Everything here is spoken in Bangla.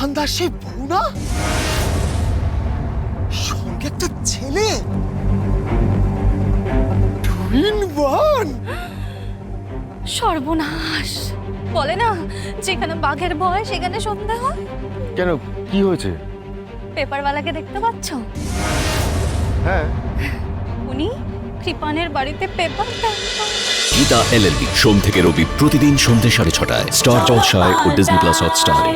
কৃপান্দার সে বউ না সঙ্গে একটা ছেলে? Twin one? সর্বনাশ। বলে না যেখানে বাঘের ভয় সেখানে সন্ধে হয় কেন কি হয়েছে? পেপারওয়ালাকে দেখতে পাচ্ছ? হ্যাঁ। উনি কৃপানের বাড়িতে পেপার গীতা এলএলবি সোম থেকে রবি প্রতিদিন সন্ধ্যে সাড়ে ছটায়। স্টার জলসায় ও ডিজনি প্লাস হটস্টারে।